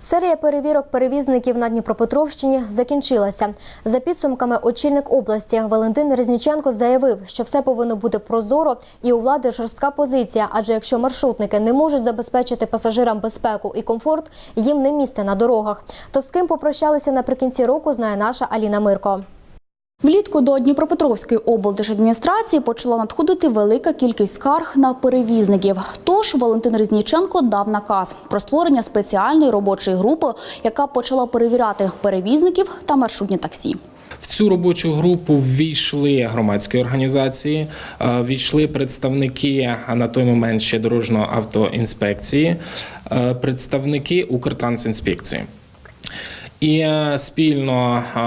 Серія перевірок перевізників на Дніпропетровщині закінчилася. За підсумками очільник області Валентин Резніченко заявив, що все повинно бути прозоро і у влади жорстка позиція. Адже якщо маршрутники не можуть забезпечити пасажирам безпеку і комфорт, їм не місце на дорогах. То з ким попрощалися наприкінці року, знає наша Аліна Мирко. Влітку до Дніпропетровської облдержадміністрації почала надходити велика кількість скарг на перевізників. Тож Валентин Резніченко дав наказ про створення спеціальної робочої групи, яка почала перевіряти перевізників та маршрутні таксі. В цю робочу групу ввійшли громадські організації, е, ввійшли представники а на той момент ще дорожньої автоінспекції, е, представники Укртрансінспекції. І е, спільно е,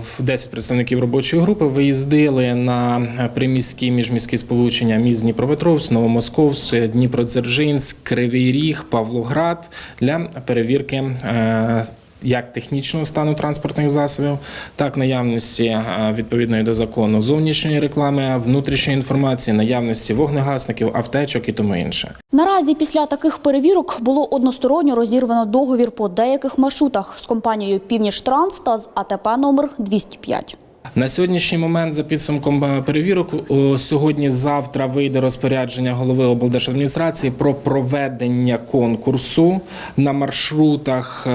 в 10 представників робочої групи виїздили на приміські міжміські сполучення міст Дніпропетровськ, Новомосковськ, Дніпродзержинськ, Кривий Ріг, Павлоград для перевірки. е, Як технічного стану транспортних засобів, так наявності е, відповідної до закону зовнішньої реклами, внутрішньої інформації, наявності вогнегасників, аптечок і тому інше. Наразі після таких перевірок було односторонньо розірвано договір по деяких маршрутах з компанією «Північ-Транс» та з АТП номер 205. На сьогоднішній момент, за підсумком е, перевірок, сьогодні-завтра вийде розпорядження голови облдержадміністрації про проведення конкурсу на маршрутах, е,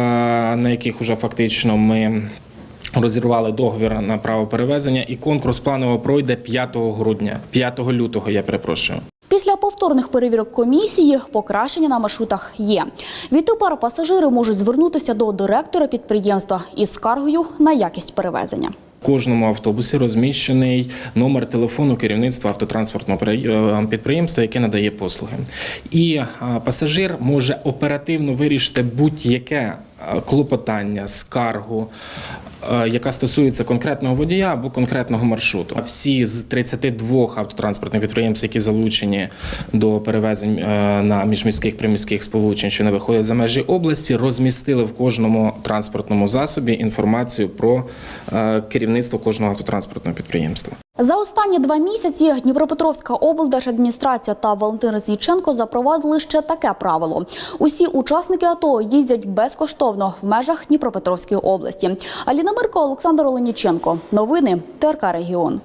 на яких вже фактично ми. Розірвали договір на право перевезення, і конкурс планово пройде 5 грудня, 5 лютого. Я перепрошую. Після повторних перевірок комісії покращення на маршрутах є. Відтепер пасажири можуть звернутися до директора підприємства із скаргою на якість перевезення. В кожному автобусі розміщений номер телефону керівництва автотранспортного е, підприємства, яке надає послуги. І пасажир може оперативно вирішити будь-яке клопотання, скаргу. е, Яка стосується конкретного водія або конкретного маршруту, всі з 32 автотранспортних підприємств, які залучені до перевезень е, на міжміських приміських сполучень, що не виходять за межі області, розмістили в кожному транспортному засобі інформацію про е, керівництво кожного автотранспортного підприємства. За останні два місяці Дніпропетровська облдержадміністрація та Валентин Резніченко запровадили ще таке правило: усі учасники АТО їздять безкоштовно в межах Дніпропетровської області. Аліна Мирко, Олександр Оленіченко. Новини ТРК Регіон.